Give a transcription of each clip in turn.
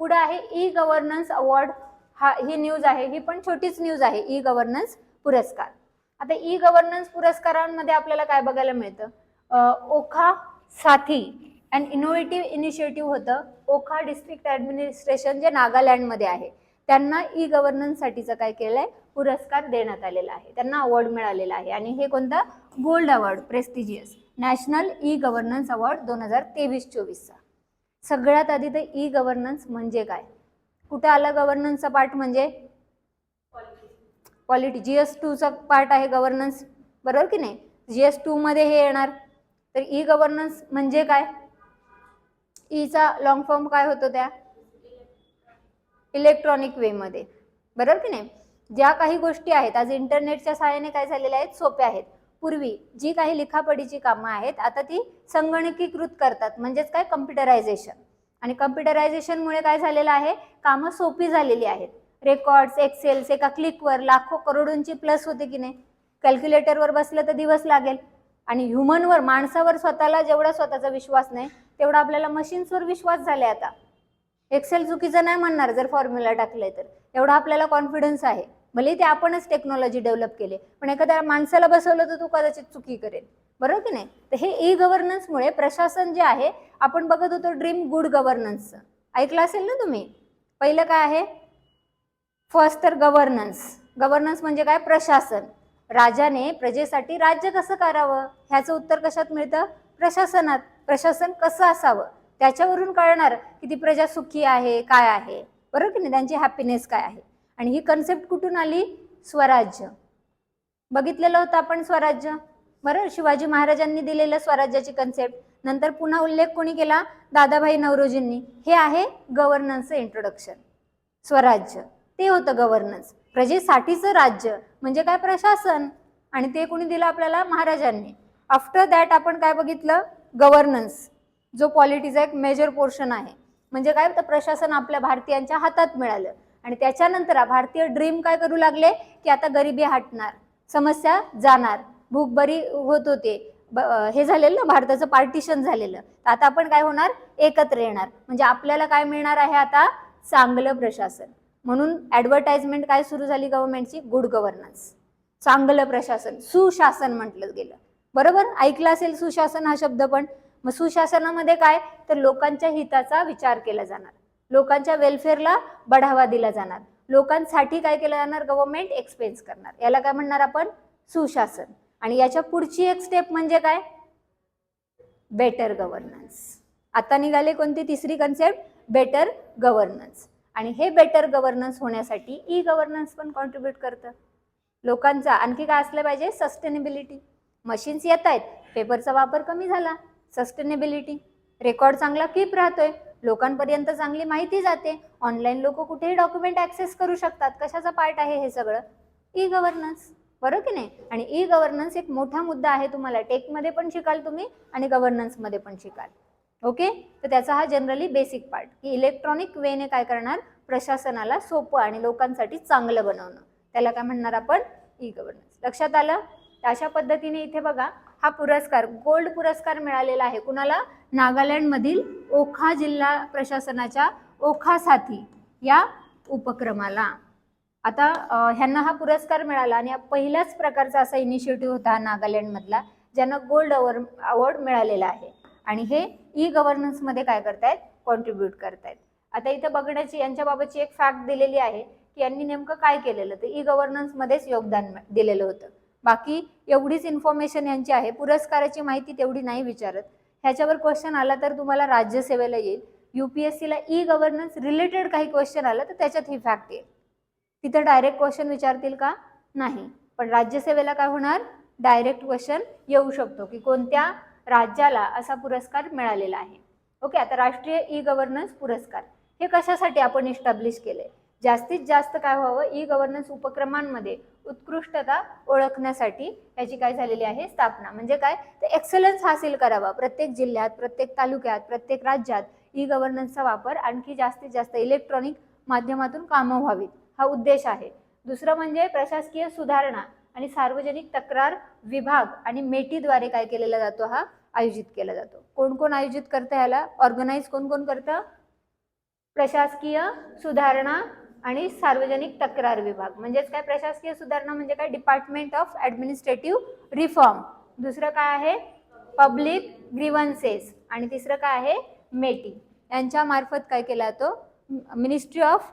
पुढे आहे E governance award हा ही न्यूज आहे. ही पण छोटीच न्यूज आहे ई गव्हर्नन्स पुरस्कार. आता ई गव्हर्नन्स पुरस्कारांमध्ये आपल्याला काय बघायला मिळतं? ओखा साथी अँड इनोव्हेटिव्ह इनिशिएटिव्ह होतं. ओखा डिस्ट्रिक्ट ॲडमिनिस्ट्रेशन जे नागालँडमध्ये आहे त्यांना ई गव्हर्नन्ससाठीचं काय केलं आहे पुरस्कार देण्यात आलेला आहे. त्यांना अवॉर्ड मिळालेला आहे. आणि हे कोणतं? Gold award prestigious national e governance award दोन हजार तेवीस चोवीसचा. सगळ्यात आधी तर ई गव्हर्नन्स म्हणजे काय? कुठं आलं गव्हर्नन्सचा पार्ट म्हणजे? क्वालिटी जी एस टूचा पार्ट आहे गव्हर्नन्स बरोबर की नाही? जी एस टूमध्ये हे येणार. तर ई गव्हर्नन्स म्हणजे काय? ईचा लॉंग फॉर्म काय होतो त्या? इलेक्ट्रॉनिक वेमध्ये बरोबर की नाही? ज्या काही गोष्टी आहेत आज इंटरनेटच्या सहाय्याने काय झालेल्या आहेत? सोप्या आहेत. पूर्वी जी काही लिखापडीची कामं आहेत आता ती संगणकीकृत करतात. म्हणजेच काय? कम्प्युटरायझेशन. आणि कम्प्युटरायझेशनमुळे काय झालेलं आहे? कामं सोपी झालेली आहेत. रेकॉर्ड्स एक्सेल्स एका क्लिकवर लाखो करोडोंची प्लस होते की नाही? कॅल्क्युलेटरवर बसलं तर दिवस लागेल. आणि ह्युमनवर माणसावर स्वतःला जेवढा स्वतःचा विश्वास नाही तेवढा आपल्याला मशीन्सवर विश्वास झाले आता. एक्सेल चुकीचं नाही म्हणणार जर फॉर्म्युला टाकलंय तर. एवढा आपल्याला कॉन्फिडन्स आहे. भले ते आपणच टेक्नॉलॉजी डेव्हलप केले पण एखाद्या माणसाला बसवलं तर तू कदाचित चुकी करेल. बरोबर की नाही? तर हे ई गव्हर्नन्समुळे प्रशासन जे आहे आपण बघत होतो ड्रीम गुड गव्हर्नन्सचं ऐकलं असेल ना तुम्ही? पहिलं काय आहे? फर्स्ट तर गव्हर्नन्स गव्हर्नन्स म्हणजे काय? प्रशासन. राजाने प्रजेसाठी राज्य कसं करावं? ह्याचं उत्तर कशात मिळतं? प्रशासनात. प्रशासन कसं असावं? त्याच्यावरून कळणार की ती प्रजा सुखी आहे काय आहे. बरोबर की नाही? त्यांची हॅपीनेस काय आहे? आणि ही कन्सेप्ट कुठून आली? स्वराज्य. बघितलेलं होतं आपण स्वराज्य? बरं शिवाजी महाराजांनी दिलेलं स्वराज्याची कन्सेप्ट नंतर पुन्हा उल्लेख कोणी केला? दादाभाई नवरोजींनी. हे आहे गव्हर्नन्सचं इंट्रोडक्शन स्वराज्य. ते होतं गव्हर्नन्स प्रजेसाठीचं राज्य. म्हणजे काय प्रशासन? आणि ते कोणी दिलं आपल्याला? महाराजांनी. आफ्टर दॅट आपण काय बघितलं? गव्हर्नन्स जो पॉलिटीचा एक मेजर पोर्शन आहे. म्हणजे काय? तर प्रशासन आपल्या भारतीयांच्या हातात मिळालं. आणि त्याच्यानंतर भारतीय ड्रीम काय करू लागले? की आता गरिबी हटणार समस्या जाणार भूक बरी होत होते. हे झालेलं ना भारताचं पार्टिशन झालेलं. तर आता आपण काय होणार? एकत्र येणार. म्हणजे आपल्याला काय मिळणार आहे आता? चांगलं प्रशासन. म्हणून ॲडव्हर्टाइजमेंट काय सुरू झाली गव्हर्नमेंटची गुड गव्हर्नन्स चांगलं प्रशासन. सुशासन म्हटलं गेलं. बरोबर? ऐकलं असेल सुशासन हा शब्द पण. मग सुशासनामध्ये काय? तर लोकांच्या हिताचा विचार केला जाणार. लोकांच्या वेलफेअरला बढावा दिला जाणार. लोकांसाठी काय केलं जाणार? गव्हर्नमेंट एक्सपेन्स करणार. याला काय म्हणणार आपण? सुशासन. आणि याच्या पुढची एक स्टेप म्हणजे काय? बेटर गव्हर्नन्स आता निघाले कोणती? तिसरी कन्सेप्ट बेटर गव्हर्नन्स आणि हे बेटर गव्हर्नन्स होण्यासाठी ई गव्हर्नन्स पण कॉन्ट्रीब्यूट करतं. लोकांचा आणखी काय असलं पाहिजे? सस्टेनेबिलिटी मशीन्स येत आहेत. पेपरचा वापर कमी झाला. सस्टेनेबिलिटी रेकॉर्ड चांगला कीप राहतोय. लोकांपर्यंत चांगली माहिती जाते. ऑनलाईन लोक कुठेही डॉक्युमेंट ॲक्सेस करू शकतात. कशाचा पार्ट आहे हे सगळं? ई गव्हर्नन्स बरोबर की नाही? आणि ई गव्हर्नन्स एक मोठा मुद्दा आहे तुम्हाला. टेकमध्ये पण शिकाल तुम्ही आणि गव्हर्नन्समध्ये पण शिकाल. ओके तर त्याचा हा जनरली बेसिक पार्ट की इलेक्ट्रॉनिक वेने काय करणार? प्रशासनाला सोपं आणि लोकांसाठी चांगलं बनवणं. त्याला काय म्हणणार आपण? ई गव्हर्नन्स लक्षात आलं? तर अशा पद्धतीने इथे बघा हा पुरस्कार गोल्ड पुरस्कार मिळालेला आहे. कुणाला? नागालँडमधील ओखा जिल्हा प्रशासनाच्या ओखा साथी या उपक्रमाला. आता ह्यांना हा पुरस्कार मिळाला आणि हा पहिल्याच प्रकारचा असा इनिशिएटिव्ह होता नागालँडमधला ज्यांना गोल्ड अवॉर्ड अवॉर्ड मिळालेला आहे. आणि हे ई गव्हर्नन्समध्ये काय करतायत? कॉन्ट्रीब्यूट करतायत. आता इथं बघण्याची यांच्याबाबतची एक फॅक्ट दिलेली आहे की यांनी नेमकं काय केलेलं? तर ई गव्हर्नन्समध्येच योगदान दिलेलं होतं. बाकी एवढीच इन्फॉर्मेशन यांची आहे. पुरस्काराची माहिती तेवढी नाही विचारत. ह्याच्यावर क्वेश्चन आला तर तुम्हाला राज्यसेवेला येईल. यू पी एस सीला ई गव्हर्नन्स रिलेटेड काही क्वेश्चन आलं तर त्याच्यात ही फॅक्ट येईल. तिथं डायरेक्ट क्वेश्चन विचारतील का? नाही. पण राज्यसेवेला काय होणार? डायरेक्ट क्वेश्चन येऊ शकतो की कोणत्या राज्याला असा पुरस्कार मिळालेला आहे. ओके आता राष्ट्रीय ई गव्हर्नन्स पुरस्कार. हे कशासाठी आपण इस्टॅब्लिश केले जास्तीत जास्त काय व्हावं? ई गव्हर्नन्स उपक्रमांमध्ये उत्कृष्टता ओळखण्यासाठी याची काय झालेली आहे? स्थापना. म्हणजे काय? तर एक्सलन्स हासिल करावा. प्रत्येक जिल्ह्यात प्रत्येक तालुक्यात प्रत्येक राज्यात ई गव्हर्नन्सचा वापर आणखी जास्तीत जास्त इलेक्ट्रॉनिक माध्यमातून कामं व्हावीत. हा उद्देश आहे. दुसरं म्हणजे प्रशासकीय सुधारणा आणि सार्वजनिक तक्रार विभाग आणि मेटीद्वारे काय केलेला जातो? हा आयोजित केला जातो. कोण कोण आयोजित करतं ह्याला ऑर्गनाईज कोण कोण करतं? प्रशासकीय सुधारणा आणि सार्वजनिक तक्रार विभाग. म्हणजेच काय प्रशासकीय सुधारणा म्हणजे काय? डिपार्टमेंट ऑफ ॲडमिनिस्ट्रेटिव्ह रिफॉर्म दुसरं काय आहे? पब्लिक ग्रीवन्सेस आणि तिसरं काय आहे? मेटी यांच्या मार्फत काय केला जातो? मिनिस्ट्री ऑफ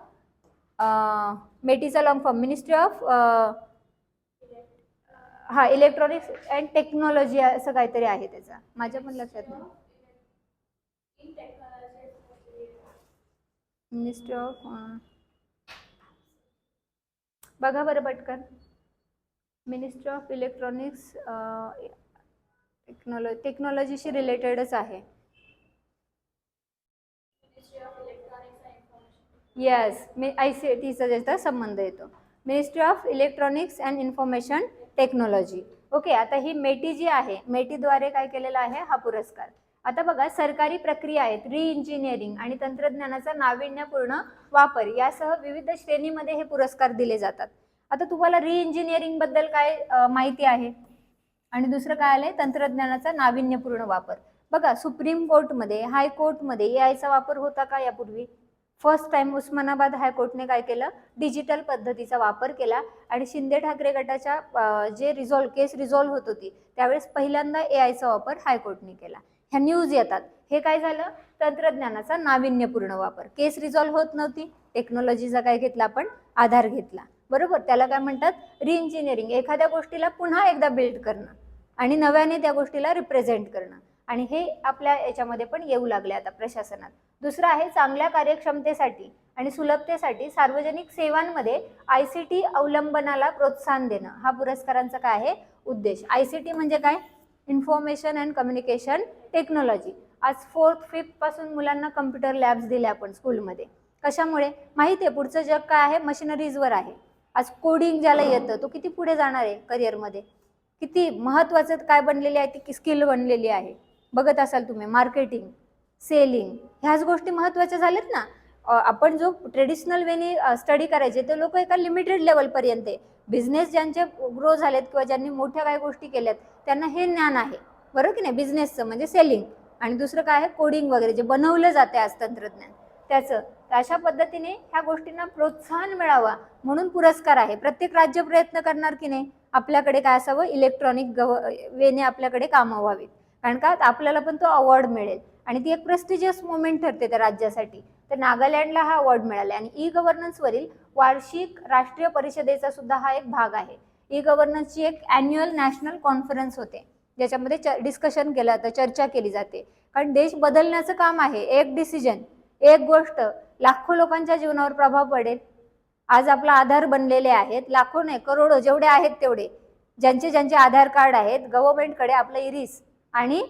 मेटीचा लॉंग फॉर्म मिनिस्ट्री ऑफ हा इलेक्ट्रॉनिक्स अँड टेक्नॉलॉजी असं काहीतरी आहे त्याचा. माझ्या पण लक्षात नाही. मिनिस्ट्री ऑफ बघा बरं पटकन. मिनिस्ट्री ऑफ इलेक्ट्रॉनिक्स टेक्नॉलॉजी टेक्नॉलॉजीशी रिलेटेडच आहे. येस मी आय सी टीचा त्याचा संबंध येतो. Ministry of electronics and information technology okay आता ही मेटी जी आहे मेटीद्वारे काय केलेला आहे? हा पुरस्कार. आता बघा सरकारी प्रक्रिया आहेत री इंजिनिअरिंग आणि तंत्रज्ञानाचा नाविन्यपूर्ण वापर यासह विविध श्रेणीमध्ये हे पुरस्कार दिले जातात. आता तुम्हाला री इंजिनिअरिंगबद्दल काय माहिती आहे? आणि दुसरं काय आलंय? तंत्रज्ञानाचा नाविन्यपूर्ण वापर. बघा सुप्रीम कोर्टमध्ये हायकोर्टमध्ये ए आयचा वापर होता का यापूर्वी? फर्स्ट टाइम उस्मानाबाद हायकोर्टने काय केलं? डिजिटल पद्धतीचा वापर केला आणि शिंदे ठाकरे गटाच्या जे रिझॉल्व केस रिझॉल्व्ह होत होती त्यावेळेस पहिल्यांदा ए आयचा वापर हायकोर्टने केला. ह्या न्यूज येतात. हे काय झालं? तंत्रज्ञानाचा नाविन्यपूर्ण वापर. केस रिझॉल्व्ह होत नव्हती. टेक्नॉलॉजीचा काय घेतला आपण? आधार घेतला. बरोबर? त्याला काय म्हणतात? रिइंजिनिअरिंग एखाद्या गोष्टीला पुन्हा एकदा बिल्ड करणं आणि नव्याने त्या गोष्टीला रिप्रेझेंट करणं. आणि हे आपल्या याच्यामध्ये पण येऊ लागले आता प्रशासनात. दुसरं आहे चांगल्या कार्यक्षमतेसाठी आणि सुलभतेसाठी सार्वजनिक सेवांमध्ये आय सी टी अवलंबनाला प्रोत्साहन देणं. हा पुरस्कारांचा काय आहे? उद्देश. आय सी टी म्हणजे काय? इन्फॉर्मेशन अँड कम्युनिकेशन टेक्नॉलॉजी आज फोर्थ फिफ्थपासून मुलांना कम्प्युटर लॅब्स दिल्या आपण स्कूलमध्ये कशामुळे? माहिती आहे पुढचं जग काय आहे? मशिनरीजवर आहे. आज कोडिंग ज्याला येतं तो किती पुढे जाणार आहे करिअरमध्ये किती महत्त्वाचं काय बनलेली आहे ती स्किल बनलेली आहे? बघत असाल तुम्ही मार्केटिंग सेलिंग ह्याच गोष्टी महत्त्वाच्या झाल्यात ना? आपण जो ट्रेडिशनल वेने स्टडी करायचे ते लोक एका लिमिटेड लेवलपर्यंत आहे. बिझनेस ज्यांचे ग्रो झालेत किंवा ज्यांनी मोठ्या काही गोष्टी केल्यात त्यांना हे ज्ञान आहे. बरोबर की नाही? बिझनेसचं म्हणजे सेलिंग आणि दुसरं काय आहे? कोडिंग वगैरे जे बनवलं जाते आज तंत्रज्ञान. त्याचं. तर अशा पद्धतीने ह्या गोष्टींना प्रोत्साहन मिळावा. म्हणून पुरस्कार आहे. प्रत्येक राज्य प्रयत्न करणार की नाही? आपल्याकडे काय असावं? इलेक्ट्रॉनिक गव वेने आपल्याकडे कामं व्हावीत. कारण का? आपल्याला पण तो अवॉर्ड मिळेल. आणि ती एक प्रेस्टिजियस मुवमेंट ठरते त्या राज्यासाठी. तर नागालँडला हा अवॉर्ड मिळाला आणि ई गव्हर्नन्सवरील वार्षिक राष्ट्रीय परिषदेचा सुद्धा हा एक भाग आहे. ई गव्हर्नन्सची एक अॅन्युअल नॅशनल कॉन्फरन्स होते. ज्याच्यामध्ये च डिस्कशन केलं जातं चर्चा केली जाते. कारण देश बदलण्याचं काम आहे. एक डिसिजन एक गोष्ट लाखो लोकांच्या जीवनावर प्रभाव पडेल. आज आपला आधार बनलेले आहेत. लाखो नाही करोडो जेवढे आहेत तेवढे. ज्यांचे ज्यांचे आधार कार्ड आहेत गव्हर्नमेंटकडे आपलं इरिस आणि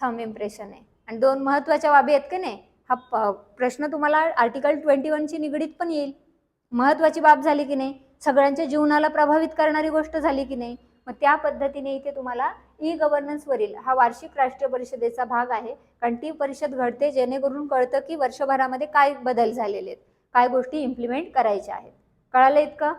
थम इम्प्रेशन आहे. आणि दोन महत्त्वाच्या बाबी आहेत की नाही? हा प- प्रश्न तुम्हाला आर्टिकल ट्वेंटी वनची निगडीत पण येईल. महत्त्वाची बाब झाली की नाही? सगळ्यांच्या जीवनाला प्रभावित करणारी गोष्ट झाली की नाही? मग त्या पद्धतीने इथे तुम्हाला ई गव्हर्नन्सवरील हा वार्षिक राष्ट्रीय परिषदेचा भाग आहे. कारण ती परिषद घडते जेणेकरून कळतं की वर्षभरामध्ये काय बदल झालेले आहेत. काय गोष्टी इम्प्लिमेंट करायच्या आहेत. कळालं इतकं?